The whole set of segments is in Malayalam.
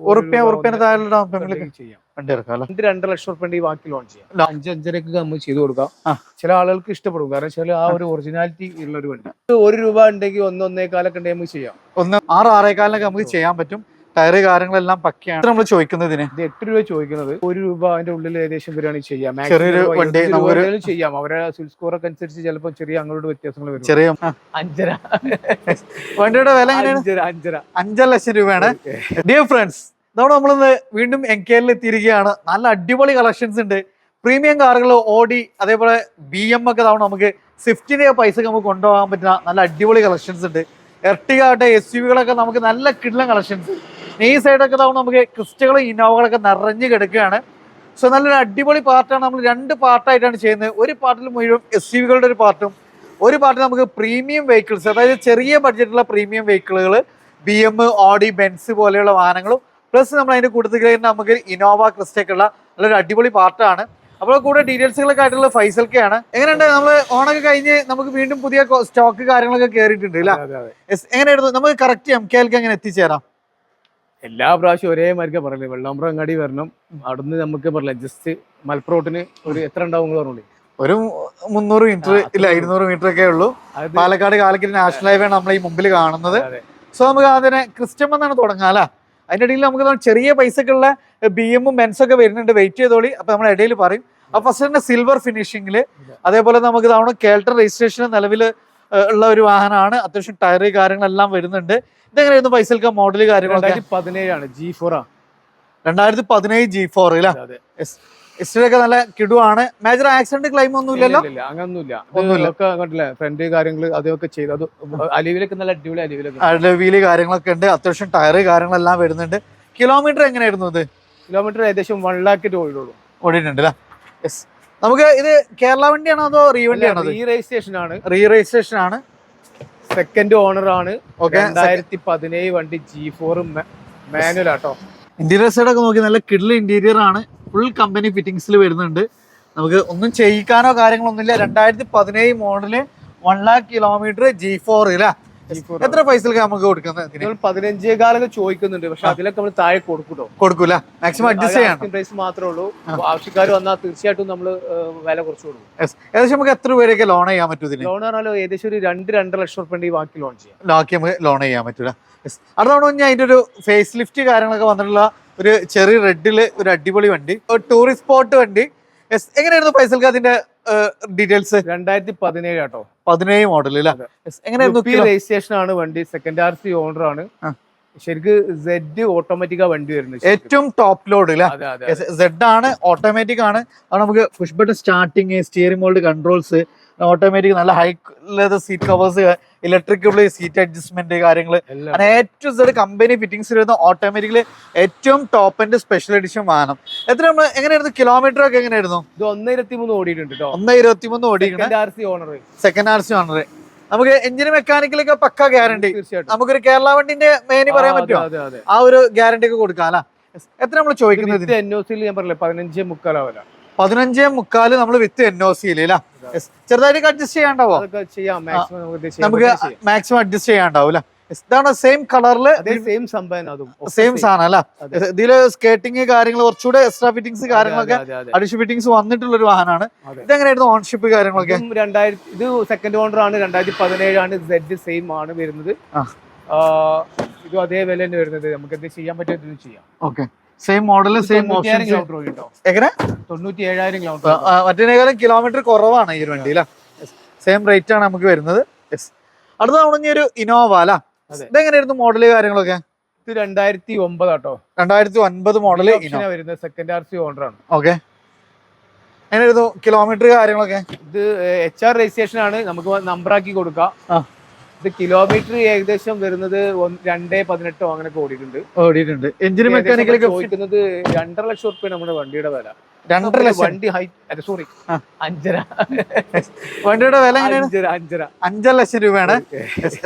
ഉറുപ്പ്യ ഉറുപ്പ്യന് താഴെ ഡൗൺ പേയ്മെന്റ് ചെയ്യാം. വണ്ടി ഇറക്കാം അല്ലേ? രണ്ട് രണ്ടര ലക്ഷം റുപ്യ ഈ ബാക്കി ലോൺ ചെയ്യാം. അഞ്ച് അഞ്ചരക്ക് നമ്മൾ ചെയ്ത് കൊടുക്കാം. ചില ആളുകൾക്ക് ഇഷ്ടപ്പെടും. കാരണം ചില ആ ഒരു ഒറിജിനാലിറ്റി ഉള്ള ഒരു വണ്ടി. ഒരു രൂപ ഉണ്ടെങ്കിൽ ഒന്ന് ഒന്നേകാലൊക്കെ ഉണ്ടെങ്കിൽ നമുക്ക് ചെയ്യാം. ഒന്ന് ആറ് ആറേ ആറേകാലിനൊക്കെ നമുക്ക് ചെയ്യാൻ പറ്റും. ടയറ് കാര്യങ്ങളെല്ലാം പക്കയാണ്. നമ്മൾ ചോദിക്കുന്നത് എട്ട് രൂപ ചോദിക്കുന്നത്. ഒരു രൂപ അതിന്റെ ഉള്ളിൽ ഏകദേശം വരികയാണെങ്കിൽ ചെയ്യാം. ചെറിയൊരു വണ്ടി ചെയ്യാം. അവരെ സിൽ സ്കോർ ഒക്കെ അനുസരിച്ച് ചിലപ്പോൾ ചെറിയ അങ്ങോട്ട് വ്യത്യാസങ്ങൾ വരും. ചെറിയ അഞ്ചര. വണ്ടിയുടെ വില എങ്ങനെയാണ്? അഞ്ചര അഞ്ചര. അഞ്ചര ലക്ഷം രൂപയാണ്. ഡിയർ ഫ്രണ്ട്സ് ഇതോടെ നമ്മളിന്ന് വീണ്ടും എൻ കെ എല്ലിൽ എത്തിയിരിക്കുകയാണ്. നല്ല അടിപൊളി കളക്ഷൻസ് ഉണ്ട്. പ്രീമിയം കാറുകൾ ഓടി അതേപോലെ ബി എം ഒക്കെ തവണ നമുക്ക് സ്വിഫ്റ്റിന്റെ പൈസ നമുക്ക് കൊണ്ടുപോകാൻ പറ്റുന്ന നല്ല അടിപൊളി കളക്ഷൻസ് ഉണ്ട്. എർട്ടിക ആകട്ടെ എസ് യു വികളൊക്കെ നമുക്ക് നല്ല കിടിലം കളക്ഷൻസ് ഈ സൈഡൊക്കെ തവണ നമുക്ക് ക്രിസ്റ്റകളും ഇന്നോവകളൊക്കെ നിറഞ്ഞു കിടക്കുകയാണ്. സോ നല്ലൊരു അടിപൊളി പാർട്ടാണ് നമ്മൾ രണ്ട് പാർട്ടായിട്ടാണ് ചെയ്യുന്നത്. ഒരു പാർട്ടിൽ മുഴുവൻ എസ് യു വികളുടെ ഒരു പാർട്ടും ഒരു പാർട്ടിൽ നമുക്ക് പ്രീമിയം വെഹിക്കിൾസ് അതായത് ചെറിയ ബഡ്ജറ്റുള്ള പ്രീമിയം വെഹിക്കിളുകൾ ബി എം ഓഡി ബെൻസ് പോലെയുള്ള വാഹനങ്ങളും. പ്ലസ് നമ്മൾ അതിന്റെ തന്നെ നമുക്ക് ഇന്നോവ ക്രിസ്റ്റൊക്കെ ഉള്ള നല്ലൊരു അടിപൊളി പാർട്ടാണ് അപ്പോൾ കൂടെ ഡീറ്റെയിൽസുകളൊക്കെ ആയിട്ടുള്ള ഫൈസൽക്കെയാണ്. എങ്ങനെയുണ്ട്? നമ്മൾ ഓണൊക്കെ കഴിഞ്ഞ് നമുക്ക് വീണ്ടും പുതിയ സ്റ്റോക്ക് കാര്യങ്ങളൊക്കെ കയറിയിട്ടുണ്ട് അല്ല. എങ്ങനെയായിരുന്നു? നമുക്ക് കറക്റ്റ് എം കെ എൽക്ക് എങ്ങനെ എത്തിച്ചേരാം? എല്ലാ പ്രാവശ്യവും ഒരേ മാതിരിക്കാ പറയല്ലേ വെള്ളാമ്പ്ര അങ്ങാടി വരണം. അവിടുന്ന് നമുക്ക് പറയില്ല ജസ്റ്റ് മലപ്പുറത്തിന് ഒരു എത്ര ഉണ്ടാവും പറഞ്ഞോളൂ. ഒരു മുന്നൂറ് മീറ്റർ ഇല്ല. ഇരുന്നൂറ് മീറ്റർ ഒക്കെ ഉള്ളൂ. പാലക്കാട് കാലക്കരി നാഷണൽ ഹൈവേ ആണ് നമ്മൾ ഈ മുമ്പിൽ കാണുന്നത് സോ നമുക്ക് അതിനെ ക്രിസ്റ്റം എന്നാണ് തുടങ്ങാം അല്ല അതിന്റെ ഇടയിൽ നമുക്ക് ചെറിയ പൈസക്കുള്ള ബി എമ്മും മെൻസൊക്കെ ഒക്കെ വരുന്നുണ്ട്. വെയിറ്റ് ചെയ്തോളി. അപ്പോൾ നമ്മൾ ഇടയിൽ പറയും. അപ്പൊ ഫസ്റ്റ് തന്നെ സിൽവർ ഫിനിഷിങ്ങിൽ അതേപോലെ നമുക്ക് തവണ കേൾട്ടർ രജിസ്ട്രേഷൻ നിലവിൽ ഉള്ള ഒരു വാഹനമാണ്. അത്യാവശ്യം ടയർ കാര്യങ്ങളെല്ലാം വരുന്നുണ്ട്. ഇതെങ്ങനെയായിരുന്നു പൈസൽക്ക മോഡൽ കാര്യങ്ങളൊക്കെ? പതിനേഴാണ് ജി ഫോറാണ് രണ്ടായിരത്തി പതിനേഴ് ജി ഫോർ ഇല്ല അതെ നല്ല കിടുവാണ്. മേജർ ആക്സിഡന്റ് ക്ലെയിം ഒന്നും ഇല്ലല്ലോ? ഇല്ല, ഇല്ല, അങ്ങനൊന്നുമില്ല. ഫ്രണ്ട് കാര്യങ്ങൾ അതൊക്കെ ചെയ്തു. അത് അലിവിലൊക്കെ നല്ല അടിപൊളി അലിവിലൊക്കെ വീൽ കാര്യങ്ങളൊക്കെ ഉണ്ട്. അത്യാവശ്യം ടയർ കാര്യങ്ങളെല്ലാം വരുന്നുണ്ട്. കിലോമീറ്റർ എങ്ങനെയായിരുന്നു ഇത്? കിലോമീറ്റർ ഏകദേശം വൺ ലാക്ക് ഓടിയുള്ളൂ ഓടിയിട്ടുണ്ട് അല്ലേ? യെസ് നമുക്ക് ഇത് കേരള വണ്ടിയാണോ അതോ റീ വണ്ടിയാണോ റീ രജിസ്ട്രേഷൻ ആണ്. റീ രജിസ്ട്രേഷൻ ആണ്. സെക്കൻഡ് ഓണർ ആണ്. രണ്ടായിരത്തി പതിനേഴ് വണ്ടി G four manual auto. Interior side ഒക്കെ നോക്കി നല്ല കിഡിൽ ഇന്റീരിയർ ആണ്. ഫുൾ കമ്പനി ഫിറ്റിങ്സിൽ വരുന്നുണ്ട്. നമുക്ക് ഒന്നും ചെയ്യിക്കാനോ കാര്യങ്ങളൊന്നുമില്ല. രണ്ടായിരത്തി പതിനേഴ് model one lakh kilometre G four അല്ലേ? G4 എത്ര പൈസക്ക് നമുക്ക് കൊടുക്കുന്നത് പതിനഞ്ചേ കാലൊക്കെ ചോദിക്കുന്നുണ്ട്. പക്ഷെ അതിലൊക്കെ നമ്മൾ താഴെ കൊടുക്കൂട്ടോ കൊടുക്കൂല. മാക്സിമം അഡ്ജസ്റ്റ് ചെയ്യണം. പ്രൈസ് മാത്രമേ ഉള്ളൂ ആവശ്യക്കാർ വന്നാൽ തീർച്ചയായിട്ടും നമ്മൾ വില കുറച്ച് കൊടുക്കും. ഏകദേശം നമുക്ക് എത്ര രൂപയൊക്കെ ലോൺ ചെയ്യാൻ പറ്റും ലോൺ പറഞ്ഞാലും ഏകദേശം ഒരു രണ്ട് രണ്ടര ലക്ഷം റുപ്യ ബാക്കി ലോൺ ചെയ്യാം. ബാക്കി നമുക്ക് ലോൺ ചെയ്യാൻ പറ്റൂല. അടുത്ത അടുത്തവണ അതിന്റെ ഒരു ഫേസ് ലിഫ്റ്റ് കാര്യങ്ങളൊക്കെ വന്നിട്ടുള്ള ഒരു ചെറിയ റെഡിൽ ഒരു അടിപൊളി വണ്ടി. ഒരു ടൂറിസ്റ്റ് സ്പോട്ട് വണ്ടി. എങ്ങനെയായിരുന്നു ഫൈസൽക്ക് അതിന്റെ ഡീറ്റെയിൽസ് രണ്ടായിരത്തി പതിനേഴ് കേട്ടോ പതിനേഴ് മോഡൽ. എങ്ങനെയായിരുന്നു? രജിസ്ട്രേഷൻ ആണ് വണ്ടി. സെക്കൻഡ് ആർ സി ഓണർ ആണ് ശരിക്കും സെഡ് ആ വണ്ടി വരുന്നത് ഏറ്റവും ടോപ്പ് ലോഡ് സെഡ് ആണ് ഓട്ടോമാറ്റിക് ആണ്. അത് നമുക്ക് push button starting steering mold controls automatic നല്ല high leather seat covers electrical seat adjustment കാര്യങ്ങൾ അങ്ങനെ ഏറ്റവും സെഡ് കമ്പനി ഫിറ്റിംഗ്സ് വരുന്ന ഓട്ടോമാറ്റിക്കലി ഏറ്റവും ടോപ്പ് ആൻഡ് സ്പെഷ്യൽ എഡിഷൻ വാഹനം. എത്ര നമ്മൾ എങ്ങനെയായിരുന്നു? കിലോമീറ്റർ ഒക്കെ എങ്ങനെയായിരുന്നു? ഇത് ഒന്ന് ഇരുപത്തി മൂന്ന് ഓടിയിട്ടുണ്ട് ഒന്ന് ഓടിക്കണം second R C owner second R C owner നമുക്ക് എഞ്ചിന് മെക്കാനിക്കലൊക്കെ പക്ക ഗ്യാരണ്ടി തീർച്ചയായിട്ടും. നമുക്കൊരു കേരള വണ്ടിന്റെ മേനി പറയാൻ പറ്റുമോ ആ ഒരു ഗ്യാരണ്ടി ഒക്കെ കൊടുക്കാം അല്ല? എത്ര നമ്മൾ ചോദിക്കുന്നത് എൻഒസിൽ എൻ ഒ സിയിൽ ഞാൻ പറഞ്ഞില്ലേ പതിനഞ്ച് മുക്കാലാവല പതിനഞ്ചേ മുക്കാൽ നമ്മൾ വിത്ത് എൻ ഒ സിയിൽ അല്ല ചെറുതായിട്ട് അഡ്ജസ്റ്റ് ചെയ്യാണ്ടാവോ നമുക്ക് മാക്സിമം അഡ്ജസ്റ്റ് ചെയ്യാണ്ടാവും അല്ലെ ഇതാണ് സെയിം കളറിൽ സെയിം സംഭവം സെയിം same. സാധനം അല്ല? ഇതിൽ സ്കേറ്റിംഗ് കാര്യങ്ങൾ കുറച്ചുകൂടെ എക്സ്ട്രാ ഫിറ്റിംഗ്സ് കാര്യങ്ങളൊക്കെ അതെ, ഫിറ്റിംഗ്സ് വന്നിട്ടുള്ള ഒരു വാഹനമാണ്. ഇതെങ്ങനെയായിരുന്നു ഓൺഷിപ്പ് കാര്യങ്ങളൊക്കെ? രണ്ടായിരത്തി ഇത് സെക്കൻഡ് ഓണർ ആണ്. രണ്ടായിരത്തി പതിനേഴാണ് സെഡ് സെയിം ആണ് വരുന്നത്. ഇതും അതേ വില തന്നെ വരുന്നത്. നമുക്ക് എന്ത് ചെയ്യാൻ പറ്റും ചെയ്യാം. Okay same model same option എങ്ങനെ? തൊണ്ണൂറ്റി ഏഴായിരം കിലോമീറ്റർ കിലോമീറ്റർ കുറവാണ് ഈ ഒരു വണ്ടി അല്ല സെയിം റേറ്റ് ആണ് നമുക്ക് വരുന്നത്. യെസ് അടുത്ത തവണ ഒരു ഇനോവ അല്ല. ഇതെങ്ങനെയായിരുന്നു മോഡൽ കാര്യങ്ങളൊക്കെ? ഇത് രണ്ടായിരത്തി കേട്ടോ രണ്ടായിരത്തി ഒൻപത് മോഡൽ വരുന്നത് സെക്കൻഡ് ആർ സി ഓണർ ആണ്. ഓക്കെ എങ്ങനെയായിരുന്നു കിലോമീറ്റർ കാര്യങ്ങളൊക്കെ? ഇത് എച്ച് ആർ രജിസ്ട്രേഷൻ ആണ്. നമുക്ക് നമ്പർ ആക്കി കൊടുക്കാം. ഇത് കിലോമീറ്റർ ഏകദേശം വരുന്നത് രണ്ടേ പതിനെട്ടോ അങ്ങനെ ഓടിയിട്ടുണ്ട്. ഓടിയിട്ടുണ്ട്. എഞ്ചിന് മെക്കാനിക്കൽ മെക്കാനിക്കലൊക്കെ ചോദിക്കുന്നത് രണ്ടര ലക്ഷം റുപ്യ നമ്മുടെ വണ്ടിയുടെ വില. രണ്ടര ലക്ഷം? വണ്ടി ഹൈ സോറി അഞ്ചര. വണ്ടിയുടെ വില അഞ്ചര അഞ്ചര. അഞ്ചര ലക്ഷം രൂപയാണ്.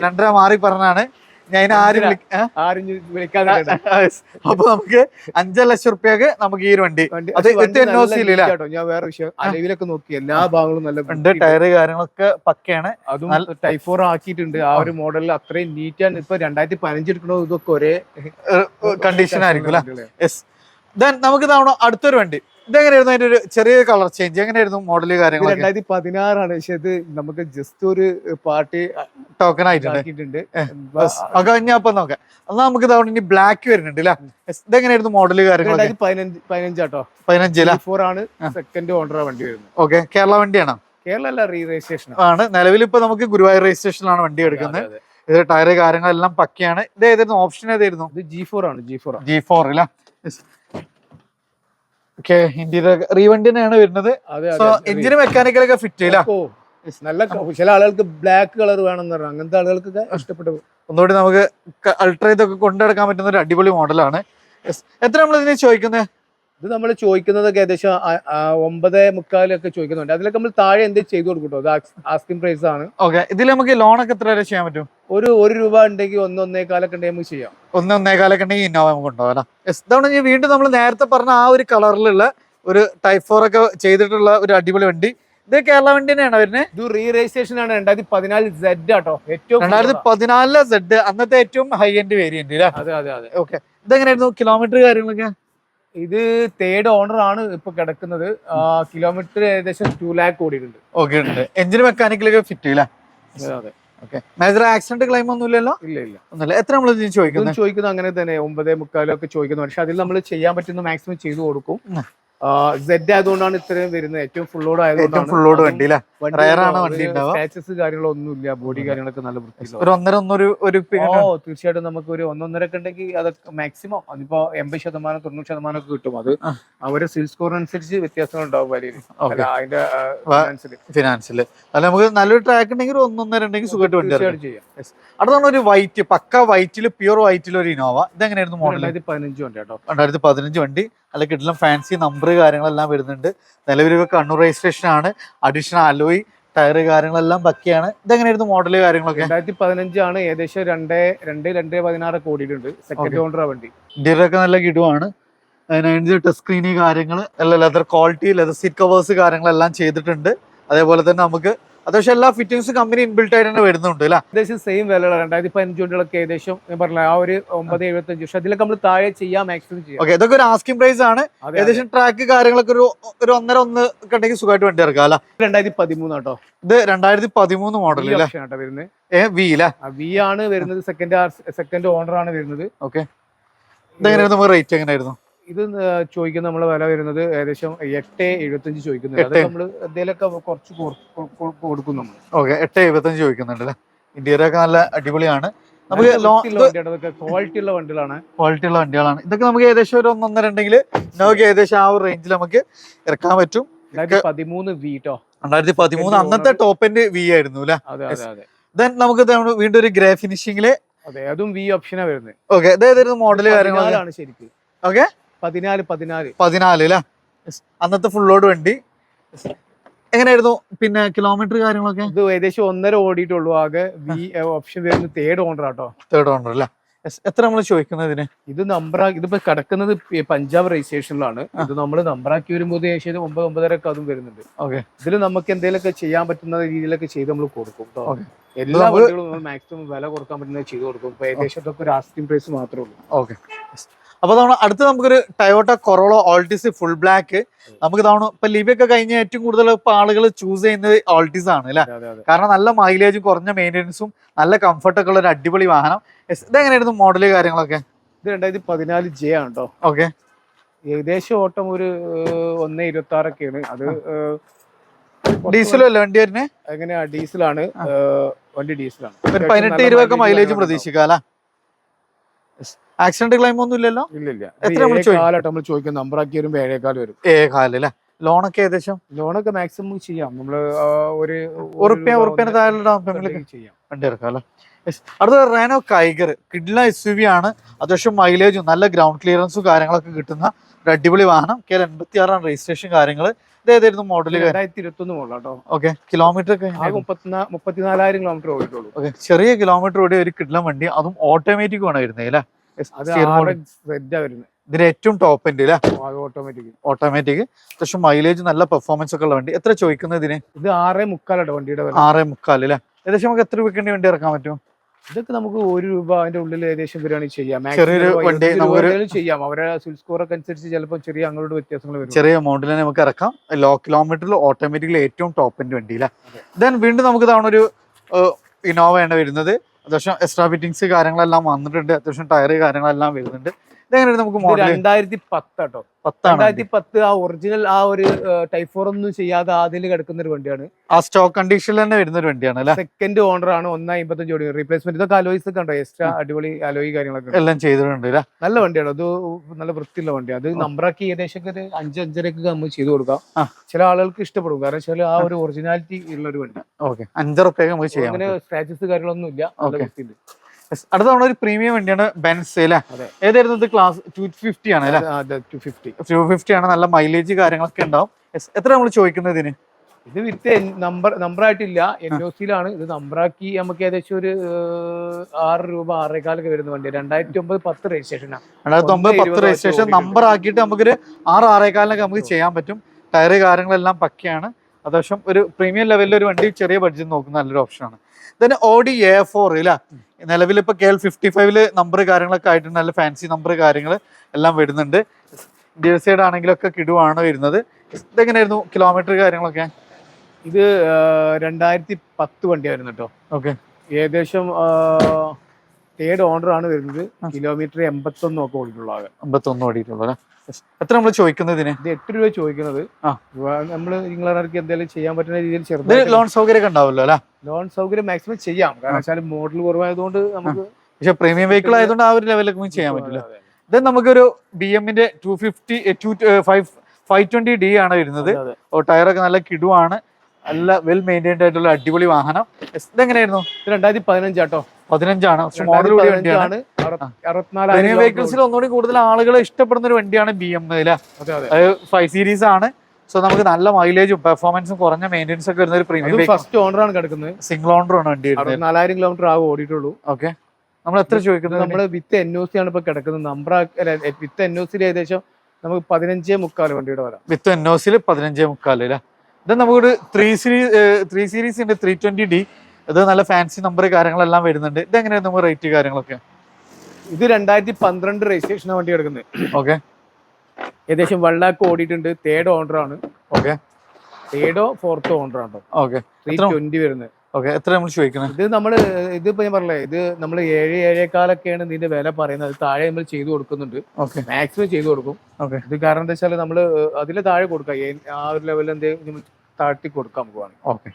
രണ്ടര മാറി പറഞ്ഞാണ്. ഞാൻ ആരും ആരും വിളിക്കാതെ. അപ്പൊ നമുക്ക് അഞ്ചര ലക്ഷം റുപ്യക്ക് നമുക്ക് ഈ ഒരു വണ്ടി. അത് neat ഞാൻ വേറെ വിഷയം. അലവിലൊക്കെ നോക്കി. എല്ലാ ഭാഗങ്ങളും നല്ല ഉണ്ട്. ടയറ് കാര്യങ്ങളൊക്കെ പക്കയാണ്. അതും ടൈഫോർ ആക്കിയിട്ടുണ്ട്. ആ ഒരു മോഡലിൽ അത്രയും നീറ്റ് ആണ്. ഇപ്പൊ രണ്ടായിരത്തി പതിനഞ്ച് എടുക്കണോ ഇതൊക്കെ ഒരേ കണ്ടീഷൻ ആയിരിക്കും അല്ലെ? നമുക്ക് തവണ അടുത്തൊരു വണ്ടി. ഇതെങ്ങനെയായിരുന്നു അതിന്റെ ഒരു ചെറിയ കളർ ചേഞ്ച്? എങ്ങനെയായിരുന്നു മോഡൽ കാര്യങ്ങൾ രണ്ടായിരത്തി പതിനാറാണ് പക്ഷെ ഇത് നമുക്ക് ജസ്റ്റ് ഒരു പാർട്ടി ടോക്കൺ ആയിട്ടുണ്ട്. ഞാൻ അപ്പൊ നോക്കാം. എന്നാ നമുക്ക് ഇതവിടെ ഇനി ബ്ലാക്ക് വരുന്നുണ്ട് അല്ലേ. ഇതെങ്ങനെയായിരുന്നു മോഡൽ കാര്യങ്ങൾ പതിനഞ്ച് പതിനഞ്ചാട്ടോ. പതിനഞ്ചില ഫോർ ആണ് സെക്കൻഡ് ഓണർ വണ്ടി വരുന്നത്. ഓക്കെ. കേരള വണ്ടിയാണോ? കേരള അല്ല രജിസ്ട്രേഷൻ ആണ്. നിലവിൽ ഇപ്പൊ നമുക്ക് ഗുരുവായൂർ രജിസ്ട്രേഷനിലാണ് വണ്ടി എടുക്കുന്നത്. ഇത് ടയർ കാര്യങ്ങളെല്ലാം പക്കയാണ്. ഇത് ഏതായിരുന്നു? ഓപ്ഷൻ ഏതായിരുന്നു? ഇത് ജി ഫോർ ആണ് ജി ഫോർ ജി ഫോർ അല്ല ഓക്കെ ഇന്ത്യയുടെ റീവണ്ടി തന്നെയാണ് വരുന്നത്. എഞ്ചിന് മെക്കാനിക്കലൊക്കെ ഫിറ്റ് ഇല്ല നല്ല ചില ആളുകൾക്ക് ബ്ലാക്ക് കളർ വേണമെന്ന് പറഞ്ഞു അങ്ങനത്തെ ആളുകൾക്കൊക്കെ ഇഷ്ടപ്പെട്ടു. ഒന്നുകൂടി നമുക്ക് അൾട്ര ഇതൊക്കെ കൊണ്ടെടുക്കാൻ പറ്റുന്ന ഒരു അടിപൊളി മോഡലാണ് എത്ര നമ്മൾ ഇതിന് ചോദിക്കുന്നത് ഇത് നമ്മൾ ചോദിക്കുന്നതൊക്കെ ഏകദേശം ഒമ്പത് മുക്കാലൊക്കെ ചോദിക്കുന്നുണ്ട്. അതിലൊക്കെ നമ്മൾ താഴെ എന്ത് ചെയ്തു കൊടുക്കട്ടോ? അത് ആസ്കിംഗ് പ്രൈസ് ആണ്. ഓക്കെ. ഇതിൽ നമുക്ക് ലോൺ ഒക്കെ എത്ര വരെ ചെയ്യാൻ പറ്റും? ഒരു ഒരു രൂപ ഉണ്ടെങ്കിൽ ഒന്നൊന്നേ കാലൊക്കെ ഉണ്ടെങ്കിൽ നമുക്ക് ചെയ്യാം. ഒന്നൊന്നേ കാലൊക്കെ ഉണ്ടെങ്കിൽ ഇന്നോവ നമുക്ക് ഉണ്ടാവും ഞാൻ വീണ്ടും നമ്മൾ നേരത്തെ പറഞ്ഞ ആ ഒരു കളറിലുള്ള ഒരു ടൈപ്പ് ഫോർ ഒക്കെ ചെയ്തിട്ടുള്ള ഒരു അടിപൊളി വണ്ടി. ഇത് കേരള വണ്ടി തന്നെയാണ് വരുന്നത് ഇത് റീ രജിസ്ട്രേഷൻ ആണ്. രണ്ടായിരത്തി പതിനാല് സെഡ് ആട്ടോ. ഏറ്റവും രണ്ടായിരത്തി പതിനാലിലെ സെഡ് അന്നത്തെ ഏറ്റവും ഹൈ എൻഡ് വേരിയന്റ് അല്ലേ അതെ അതെ അതെ. ഓക്കെ ഇതെങ്ങനെയായിരുന്നു? കിലോമീറ്റർ കാര്യങ്ങളൊക്കെ? ഇത് തേർഡ് ഓണർ ആണ് ഇപ്പൊ കിടക്കുന്നത്. കിലോമീറ്റർ ഏകദേശം ടു ലാക്ക് ഓടിയിട്ടുണ്ട്. ഓക്കെ എഞ്ചിന് മെക്കാനിക്കലൊക്കെ ഫിറ്റ് ഇല്ല അതെ മേജർ ആക്സിഡന്റ് ക്ലെയിം ഒന്നുമില്ലല്ലോ? ഇല്ല ഇല്ല. ഒന്നുമില്ല. എത്ര നമ്മൾ ഇതും ചോദിക്കുന്നത് ചോദിക്കുന്നത് അങ്ങനെ തന്നെ. ഒമ്പതേ മുക്കാലോ ഒക്കെ ചോദിക്കുന്നു പക്ഷെ അതിൽ നമ്മൾ ചെയ്യാൻ പറ്റുന്ന മാക്സിമം ചെയ്തു കൊടുക്കും. സെഡ് ആയതുകൊണ്ടാണ് ഇത്രയും വരുന്നത്. ഏറ്റവും ഫുൾ ലോഡ് ഏറ്റവും ഫുൾ ലോഡ് വണ്ടി വണ്ടി ഉണ്ടാവുക. സ്ക്രാച്ചസ് കാര്യങ്ങളൊന്നും ഇല്ല. ബോഡി കാര്യങ്ങളൊക്കെ നല്ല വൃത്തിയില്ല ഒന്നര ഒന്നൊരു ഒരു ഓ തീർച്ചയായിട്ടും നമുക്ക് ഒരു ഒന്നൊന്നര ഒക്കെ ഉണ്ടെങ്കിൽ അതൊക്കെ മാക്സിമം അതിപ്പോ എൺപത് ശതമാനം തൊണ്ണൂറ് ശതമാനം ഒക്കെ കിട്ടും. അത് അവരുടെ അവരെ സിൽ സ്കോർ അനുസരിച്ച് വ്യത്യാസങ്ങൾ ഉണ്ടാവും അതിന്റെ ഫിനാൻസിൽ ഫിനാൻസിൽ അല്ല നമുക്ക് നല്ലൊരു ട്രാക്ക് ഉണ്ടെങ്കിൽ ഒന്നൊന്നര ഉണ്ടെങ്കിൽ സുഖമായിട്ട് വണ്ടി. ചെയ്യാം. അടുത്താണ് ഒരു വൈറ്റ് പക്ക വൈറ്റിൽ പ്യുർ വൈറ്റിൽ ഒരു ഇനോവ ഇതെങ്ങനെയായിരുന്നു മോഡൽ രണ്ടായിരത്തി പതിനഞ്ച് വണ്ടി കേട്ടോ. രണ്ടായിരത്തി പതിനഞ്ച് വണ്ടി. അല്ല കിട്ടുന്ന ഫാൻസി നമ്പർ കാര്യങ്ങളെല്ലാം വരുന്നുണ്ട്. നിലവിൽ കണ്ണൂർ രജിസ്ട്രേഷൻ ആണ്. അഡീഷണൽ അലോയ് ടയർ കാര്യങ്ങളെല്ലാം ബാക്കിയാണ് ഇതെങ്ങനെയായിരുന്നു മോഡൽ കാര്യങ്ങളൊക്കെ? രണ്ടായിരത്തി പതിനഞ്ചാണ് ഏകദേശം രണ്ട് രണ്ട് രണ്ട് പതിനാറ് കോടിയിട്ടുണ്ട് സെക്കൻഡ് ഓണർ വണ്ടി ഇന്റീരിയറൊക്കെ നല്ല കിടുവാണ്. അതിനനുസരിച്ച് ടച്ച് സ്ക്രീനി കാര്യങ്ങൾ അല്ല leather quality leather seat covers കാര്യങ്ങളെല്ലാം ചെയ്തിട്ടുണ്ട്. അതേപോലെ തന്നെ നമുക്ക് അത്യാവശ്യം എല്ലാ ഫിറ്റിംഗ്സ് കമ്പനി ഇൻബിൽട്ട് ആയിട്ട് തന്നെ വരുന്നുണ്ട് അല്ലേ? ഏകദേശം സെയിം വിലകളാണ്. രണ്ടായിരത്തി പതിനഞ്ച് വണ്ടികളൊക്കെ ഏകദേശം ഞാൻ പറഞ്ഞില്ല ആ ഒരു ഒമ്പത് എഴുപത്തഞ്ച് പക്ഷെ അതിലൊക്കെ നമ്മൾ താഴെ ചെയ്യാം മാക്സിമം ചെയ്യാം. ഓക്കെ ഇതൊക്കെ ഒരു ആസ്കിംഗ് പ്രൈസ് ആണ്. ഏകദേശം ട്രാക്ക് കാര്യങ്ങളൊക്കെ ഒരു ഒരു ഒന്നര ഒന്ന് ഒക്കെ ഉണ്ടെങ്കിൽ സുഖമായിട്ട് വണ്ടി ഇറക്കാം അല്ല? രണ്ടായിരത്തി പതിമൂന്ന് കേട്ടോ. ഇത് രണ്ടായിരത്തി പതിമൂന്ന് മോഡൽ കേട്ടോ വരുന്നത്. ഏ വി അല്ലേ വി ആണ് വരുന്നത് സെക്കൻഡ് സെക്കൻഡ് ഓണർ ആണ് വരുന്നത്. ഓക്കെ ഇതെങ്ങനെയായിരുന്നു? റേറ്റ് എങ്ങനെയായിരുന്നു? ഇത് ചോദിക്കുന്ന നമ്മളെ വില വരുന്നത് ഏകദേശം എട്ട് എഴുപത്തഞ്ച് ചോദിക്കുന്നുണ്ട്. അത്. നമ്മൾ എന്തെങ്കിലുമൊക്കെ കുറച്ച് കൊടുക്കും നമ്മൾ ഓക്കെ എട്ട് എഴുപത്തഞ്ച് ചോദിക്കുന്നുണ്ട് ഇന്ത്യയിലൊക്കെ നല്ല അടിപൊളിയാണ്. നമുക്ക് ക്വാളിറ്റി ഉള്ള വണ്ടികളാണ് ക്വാളിറ്റി ഉള്ള വണ്ടികളാണ്. ഇതൊക്കെ നമുക്ക് ഏകദേശം ഒരു ഒന്നൊന്നര ഉണ്ടെങ്കിൽ നമുക്ക് ഏകദേശം ആ ഒരു റേഞ്ചിൽ നമുക്ക് ഇറക്കാൻ പറ്റും. പതിമൂന്ന് വി രണ്ടായിരത്തി പതിമൂന്ന് അന്നത്തെ ടോപ്പ് എൻഡ് വി ആയിരുന്നു അല്ലേ? ദെൻ നമുക്ക് വീണ്ടും ഒരു ഗ്രേ ഫിനിഷിംഗിൽ അതെ അതും വി ഓപ്ഷനാ വരുന്നത്. ഓക്കെ അതായത് മോഡൽ കാര്യങ്ങളാണ് ശരിക്കും. ഓക്കെ പതിനാല് പതിനാല്. പതിനാല് അല്ലേ അന്നത്തെ ഫുൾ ലോഡ് വണ്ടി. എങ്ങനെയായിരുന്നു? പിന്നെ കിലോമീറ്റർ കാര്യങ്ങളൊക്കെ? ഇത് ഏകദേശം ഒന്നര ഓടിയിട്ടുള്ളൂ. ആകെ വി ഓപ്ഷൻ വരുന്നത് third owner auto. Third owner അല്ലേ. എത്ര നമ്മൾ ചോദിക്കുന്നതിന് ഇത് നമ്പർ ഇതിപ്പോ കിടക്കുന്നത് പഞ്ചാബ് രജിസ്ട്രേഷനിലാണ് ഇത് നമ്മൾ നമ്പറാക്കി വരുമ്പോൾ ഏകദേശം ഒമ്പത് ഒമ്പതര ഒക്കെ അതും വരുന്നുണ്ട്. ഓക്കെ ഇതിൽ നമുക്ക് എന്തെങ്കിലുമൊക്കെ ചെയ്യാൻ പറ്റുന്ന രീതിയിലൊക്കെ ചെയ്ത് നമ്മൾ കൊടുക്കും. എല്ലാ വണ്ടികളും മാക്സിമം വില കൊടുക്കാൻ പറ്റുന്ന ചെയ്ത് കൊടുക്കും. ഏകദേശം ഇതൊക്കെ ഒരു ആസ്റ്റിംഗ് പ്രൈസ് മാത്രമേ ഉള്ളൂ. ഓക്കെ അപ്പൊ തവണ അടുത്ത് നമുക്കൊരു Toyota Corolla Altis full black നമുക്ക് തവണ ഇപ്പൊ ലിവിയൊക്കെ കഴിഞ്ഞ ഏറ്റവും കൂടുതൽ ഇപ്പൊ ആളുകൾ ചൂസ് ചെയ്യുന്നത് ഓൾട്ടിസ് ആണ് അല്ലെ? കാരണം നല്ല മൈലേജും കുറഞ്ഞ മെയിന്റെനൻസും നല്ല കംഫർട്ടൊക്കെ ഉള്ള ഒരു അടിപൊളി വാഹനം. ഇതെങ്ങനെയായിരുന്നു മോഡൽ കാര്യങ്ങളൊക്കെ? ഇത് രണ്ടായിരത്തി പതിനാല് ജെ ആണ് കേട്ടോ ഓക്കെ ഏകദേശം ഓട്ടം ഒരു ഒന്ന് ഇരുപത്തി ആറൊക്കെയാണ് അത് ഡീസലല്ലേ കുറച്ച് ഡീസലും അല്ലേ വണ്ടി വരുന്നത് എങ്ങനെയാ? ഡീസലാണ് വണ്ടി ഡീസലാണ് പതിനെട്ട് ഇരുപതൊക്കെ മൈലേജ് പ്രതീക്ഷിക്കാം അല്ലെ? ആക്സിഡന്റ് ക്ലെയിം ഒന്നും ഇല്ലല്ലോ? ഇല്ല എത്ര നമ്മൾ ചോദിക്കും? നമ്മൾ ചോദിക്കും നമ്പറാക്കി വരുമ്പോൾ ഏഴേക്കാൽ വരും. ഏ കാൽ അല്ലെ? ലോണൊക്കെ ഏകദേശം? ലോണൊക്കെ മാക്സിമം ചെയ്യാം. നമ്മൾ ആ, ഒരു ഉറുപ്പ്യ ഉറുപ്പ്യന് താഴെ ഡൗൺ പേയ്മെന്റ് ചെയ്യാം. വണ്ടി ഇറക്കാം അല്ലെ അടുത്ത റേനോ കൈഗർ കിഡ്ല എസ് യു വി ആണ്. അത്യാവശ്യം മൈലേജും നല്ല ഗ്രൗണ്ട് ക്ലിയറൻസും കാര്യങ്ങളൊക്കെ കിട്ടുന്ന ഒരു അടിപൊളി വാഹനം. കെ എൺപത്തി ആറാണ് രജിസ്ട്രേഷൻ കാര്യങ്ങൾ ഇതേതായിരുന്നു മോഡൽ രണ്ടായിരത്തി ഇരുപത്തി ഒന്ന് മോഡലാട്ടോ ഓക്കെ കിലോമീറ്റർ ഒക്കെ മുപ്പത്തിനാലായിരം കിലോമീറ്റർ ഓടിയിട്ടുള്ളൂ. ഓക്കെ ചെറിയ കിലോമീറ്റർ ഓടിയ ഒരു കിഡ്ല വണ്ടി. അതും ഓട്ടോമാറ്റിക് ആണ് വരുന്നത് അല്ലേ? ഇതിന് ഏറ്റവും ടോപ്പ് ഉണ്ട് ഓട്ടോമാറ്റിക് ഓട്ടോമാറ്റിക് അത്യാവശ്യം മൈലേജ് നല്ല പെർഫോമൻസ് ഒക്കെ ഉള്ള വണ്ടി. എത്ര ചോദിക്കുന്നത് ഇതിന്? ഇത് ആറേ മുക്കാലാട്ടോ വണ്ടിയുടെ ആറേ മുക്കാൽ അല്ലേ ഏകദേശം നമുക്ക് എത്ര രൂപയ്ക്ക് വേണ്ടി ഇറക്കാൻ പറ്റും? ഇതൊക്കെ നമുക്ക് ഒരു രൂപ അതിന്റെ ഉള്ളിൽ ഏകദേശം വരികയാണെങ്കിൽ ചെയ്യാം. ചെയ്യാം. അവരെ സിൽ സ്കോർ ഒക്കെ അനുസരിച്ച് ചിലപ്പോൾ ചെറിയ അങ്ങോട്ട് വ്യത്യാസങ്ങൾ വരും. ചെറിയ എമൗണ്ടിൽ തന്നെ നമുക്ക് ഇറക്കാം. ലോ കിലോമീറ്ററിൽ ഓട്ടോമാറ്റിക്കലി ഏറ്റവും ടോപ്പിന്റെ വണ്ടി അല്ലേ ദെൻ വീണ്ടും നമുക്ക് തവണ ഒരു ഇന്നോവയാണ് വരുന്നത്. അത്യാവശ്യം എക്സ്ട്രാ ഫിറ്റിങ്സ് കാര്യങ്ങളെല്ലാം വന്നിട്ടുണ്ട്. അത്യാവശ്യം ടയർ കാര്യങ്ങളെല്ലാം വരുന്നുണ്ട്. ഇതെങ്ങനെയാണ് നമുക്ക് രണ്ടായിരത്തി പത്ത് കേട്ടോ രണ്ടായിരത്തി പത്ത് ആ ഒറിജിനൽ ആ ഒരു ടൈഫോർ ഒന്നും ചെയ്യാതെ അതിൽ കിടക്കുന്ന ഒരു വണ്ടിയാണ്. ആ സ്റ്റോക്ക് കണ്ടീഷനിൽ തന്നെ വരുന്ന ഒരു വണ്ടിയാണ് അല്ലേ? സെക്കൻഡ് ഓണർ ആണ് ഒന്നാം അമ്പത്തഞ്ച് ഓടി റീപ്ലേസ്മെന്റ് ഇതൊക്കെ അലോയ്സ് ഒക്കെ ഉണ്ടോ? എക്സ്ട്രാ അടിപൊളി അലോയി കാര്യങ്ങളൊക്കെ എല്ലാം ചെയ്തിട്ടുണ്ട് നല്ല വണ്ടിയാണ്. അത് നല്ല വൃത്തിയുള്ള വണ്ടിയാണ്. അത് നമ്പറാക്കി ഏകദേശം ഒരു അഞ്ച് അഞ്ചരക്ക് നമ്മൾ ചെയ്തു കൊടുക്കാം. ചില ആളുകൾക്ക് ഇഷ്ടപ്പെടും. കാരണം വെച്ചാൽ ആ ഒരു ഒറിജിനാലിറ്റി ഉള്ള ഒരു വണ്ടി. ഓക്കെ. അഞ്ചുറുപ്യൊക്കെ നമുക്ക് ചെയ്യാം അങ്ങനെ സ്ക്രാച്ചസ് കാര്യങ്ങളൊന്നും ഇല്ല നല്ല Okay. വൃത്തിയുണ്ട്. അടുത്ത തവണ ഒരു പ്രീമിയം വണ്ടിയാണ് ബെൻസ് അല്ലേ. ഏതായിരുന്നു ഇത് ക്ലാസ് ടു ഫിഫ്റ്റി ആണ് അല്ലേ? ടു ഫിഫ്റ്റി ടു ഫിഫ്റ്റി ആണ്. നല്ല മൈലേജ് കാര്യങ്ങളൊക്കെ ഉണ്ടാവും. എത്ര നമ്മൾ ചോദിക്കുന്നത് ഇതിന്? ഇത് വിത്ത് നമ്പർ നമ്പർ ആയിട്ടില്ല. എൻ ഒ സിയിലാണ് ഇത് നമ്പറാക്കി നമുക്ക് ഏകദേശം ഒരു ആറ് രൂപ ആറേകാലൊക്കെ വരുന്ന വണ്ടി രണ്ടായിരത്തി ഒമ്പത് പത്ത് രജിസ്ട്രേഷനാണ് രണ്ടായിരത്തി ഒമ്പത് പത്ത് രജിസ്ട്രേഷൻ നമ്പർ ആക്കിയിട്ട് നമുക്കൊരു ആറ് ആറേകാലിനൊക്കെ നമുക്ക് ചെയ്യാൻ പറ്റും. ടയർ കാര്യങ്ങളെല്ലാം പക്കയാണ്. അത്യാവശ്യം ഒരു പ്രീമിയം ലെവലിൽ ഒരു വണ്ടി ചെറിയ ബഡ്ജറ്റ് നോക്കുന്ന നല്ലൊരു ഓപ്ഷനാണ് ദെൻ ഓഡി എ ഫോർ ഇല്ല നിലവിൽ ഇപ്പൊ കെ എൽ ഫിഫ്റ്റി ഫൈവിൽ നമ്പർ കാര്യങ്ങളൊക്കെ ആയിട്ട് നല്ല ഫാൻസി നമ്പർ കാര്യങ്ങൾ എല്ലാം വരുന്നുണ്ട്. ഇന്ത്യൻ സൈഡ് ആണെങ്കിലൊക്കെ കിടുവാണ് വരുന്നത്. ഇതെങ്ങനെയായിരുന്നു കിലോമീറ്റർ കാര്യങ്ങളൊക്കെ? ഇത് രണ്ടായിരത്തി പത്ത് വണ്ടിയായിരുന്നു കേട്ടോ ഓക്കെ ഏകദേശം തേർഡ് ഓണർ ആണ് വരുന്നത്. കിലോമീറ്റർ എൺപത്തൊന്നും ഒക്കെ ഓടിയിട്ടുള്ള ആകെ അമ്പത്തൊന്ന് ഓടിയിട്ടുള്ളൂ അല്ലേ എത്ര നമ്മൾ ചോദിക്കുന്നത് ഇത് എട്ട് രൂപ ചോദിക്കുന്നത്. നമ്മൾ നിങ്ങളർക്ക് എന്തെങ്കിലും ചെയ്യാൻ പറ്റുന്ന രീതിയിൽ ചെറുത് ലോൺ സൗകര്യം ഉണ്ടാവുമല്ലോ അല്ലെ? ലോൺ സൗകര്യം മാക്സിമം ചെയ്യാം. കാരണം വെച്ചാൽ മോഡൽ കുറവായതുകൊണ്ട് നമുക്ക് പക്ഷെ പ്രീമിയം വെഹിക്കിൾ ആയതുകൊണ്ട് ആ ഒരു ലെവലൊക്കെ ചെയ്യാൻ പറ്റില്ല. ഇത് നമുക്കൊരു ബി എമ്മിന്റെ two fifty two five five twenty D ആണ് വരുന്നത്. ടയറൊക്കെ നല്ല കിടുവാണ്. നല്ല വെൽ മെയിന്റൈൻഡ് ആയിട്ടുള്ള അടിപൊളി വാഹനം. ഇതെങ്ങനെയായിരുന്നു? ഇത് രണ്ടായിരത്തി പതിനഞ്ചാട്ടോ പതിനഞ്ചാണ്. മോഡൽ വണ്ടിയാണ്. വെഹിക്കിൾസിൽ ഒന്നുകൂടി കൂടുതൽ ആളുകൾ ഇഷ്ടപ്പെടുന്ന ഒരു വണ്ടിയാണ് ബി എം അല്ലേ അതെ അതെ. അത് ഫൈവ് സീരീസ് ആണ്. സോ നമുക്ക് നല്ല മൈലേജും പെർഫോമൻസും കുറഞ്ഞ മെയിന്റെനൻസ് ഒക്കെ വരുന്ന ഒരു പ്രീമിയം ഫസ്റ്റ് ഓണർ ആണ് കിടക്കുന്നത്. സിംഗിൾ ഓണർ ആണ് വണ്ടി നാലായിരം കിലോമീറ്റർ ആകും ഓടിയിട്ടുള്ളൂ. ഓക്കെ നമ്മൾ എത്ര ചോദിക്കുന്നത് നമ്മൾ വിത്ത് എൻ ഒ സി ആണ് ഇപ്പൊ കിടക്കുന്നത്. നമ്പർ വിത്ത് എൻ ഒ സിയിൽ ഏകദേശം നമുക്ക് പതിനഞ്ചേ മുക്കാൽ വണ്ടിയുടെ വരാം വിത്ത് എൻ ഒ സിയിൽ പതിനഞ്ചേ മുക്കാൽ അല്ലേ ഇത് നമുക്കൊരു ത്രീ സീരീസ് ത്രീ സീരീസ് ഉണ്ട്. ത്രീ ട്വന്റി ഡി ഇത് നല്ല ഫാൻസി നമ്പർ കാര്യങ്ങളെല്ലാം വരുന്നുണ്ട്. ഇത് എങ്ങനെയാണ് നമ്മൾ റേറ്റ് കാര്യങ്ങളൊക്കെ? ഇത് രണ്ടായിരത്തി പന്ത്രണ്ട് രജിസ്ട്രേഷൻ വണ്ടി എടുക്കുന്നത്. ഓക്കെ ഏകദേശം വൺ ലാക്ക് ഓടിയിട്ടുണ്ട്. തേർഡ് ഓണർ ആണ്. ഓക്കെ തേർഡോ ഫോർത്തോ ഓണർ ആണ്? ഓക്കെ? ട്വന്റി വരുന്നത്. ഓക്കെ എത്ര നമ്മൾ ചോദിക്കുന്നത് ഇത് നമ്മൾ ഇതിപ്പോ ഞാൻ പറഞ്ഞേ ഇത് നമ്മൾ ഏഴ് ഏഴേക്കാലൊക്കെയാണ് ഇതിന്റെ വില പറയുന്നത്. അത് താഴെ നമ്മൾ ചെയ്തു കൊടുക്കുന്നുണ്ട്. ഓക്കെ മാക്സിമം ചെയ്തു കൊടുക്കും. ഓക്കെ ഇത് കാരണം എന്താ വെച്ചാൽ നമ്മൾ അതിലെ താഴെ കൊടുക്കാം. ആ ഒരു ലെവലിൽ എന്തെങ്കിലും താഴ്ത്തി കൊടുക്കാം നമുക്ക് വേണമെങ്കിൽ ഓക്കെ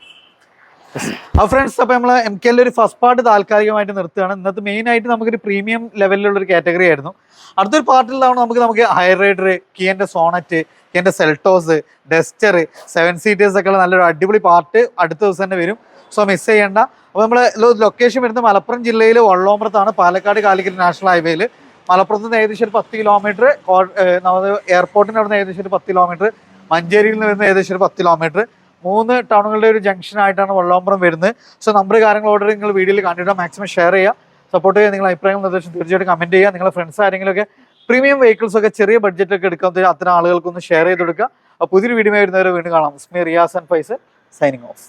ആ ഫ്രണ്ട്സ് അപ്പൊ നമ്മൾ എം കെ ഒരു ഫസ്റ്റ് പാർട്ട് താൽക്കാലികമായിട്ട് നിർത്തുകയാണ്. ഇന്നത്തെ മെയിൻ ആയിട്ട് നമുക്കൊരു പ്രീമിയം ലെവലിലുള്ള ഒരു കാറ്റഗറി ആയിരുന്നു. അടുത്തൊരു പാർട്ടിലാണ് നമുക്ക് നമുക്ക് ഹയർ റൈഡർ സോണറ്റ് കിയന്റെ സെൽട്ടോസ് ഡസ്റ്റർ സെവൻ സീറ്റേഴ്സ് ഒക്കെ ഉള്ള നല്ലൊരു അടിപൊളി പാർട്ട് അടുത്ത ദിവസം തന്നെ വരും. സോ മിസ് ചെയ്യേണ്ട. അപ്പോൾ നമ്മൾ ലൊക്കേഷൻ വരുന്നത് മലപ്പുറം ജില്ലയിൽ വള്ളോമ്പ്രത്താണ്. പാലക്കാട് കാലിക്കറ്റ് നാഷണൽ ഹൈവേയിൽ മലപ്പുറത്ത് നിന്ന് ഏകദേശം ഒരു പത്ത് കിലോമീറ്റർ നമ്മുടെ എയർപോർട്ടിന് അവിടെ നിന്ന് ഏകദേശം ഒരു പത്ത് കിലോമീറ്റർ മഞ്ചേരിയിൽ നിന്ന് വരുന്ന ഏകദേശം ഒരു പത്ത് കിലോമീറ്റർ മൂന്ന് ടൗണുകളുടെ ഒരു ജംഗ്ഷൻ ആയിട്ടാണ് വള്ളോമ്പ്രം വരുന്നത്. സോ നമ്പർ കാര്യങ്ങൾ ഓർഡർ നിങ്ങൾ വീഡിയോയിൽ കണ്ടിട്ട് മാക്സിമം ഷെയർ ചെയ്യുക. സപ്പോർട്ട് ചെയ്യുക നിങ്ങൾ അഭിപ്രായം നിർദ്ദേശം തീർച്ചയായിട്ടും കമന്റ് ചെയ്യുക. നിങ്ങളുടെ ഫ്രണ്ട്സ് ആരെങ്കിലുമൊക്കെ പ്രീമിയം വെഹിക്കിൾസ് ഒക്കെ ചെറിയ ബഡ്ജറ്റ് ഒക്കെ എടുക്കാൻ അത്തരം ആളുകൾക്കൊന്ന് ഷെയർ ചെയ്ത് കൊടുക്കുക. പുതിയൊരു വീഡിയോ വരുന്നവരെ വീണ്ടും കാണാം. സ്മി Riyas and Faiz signing off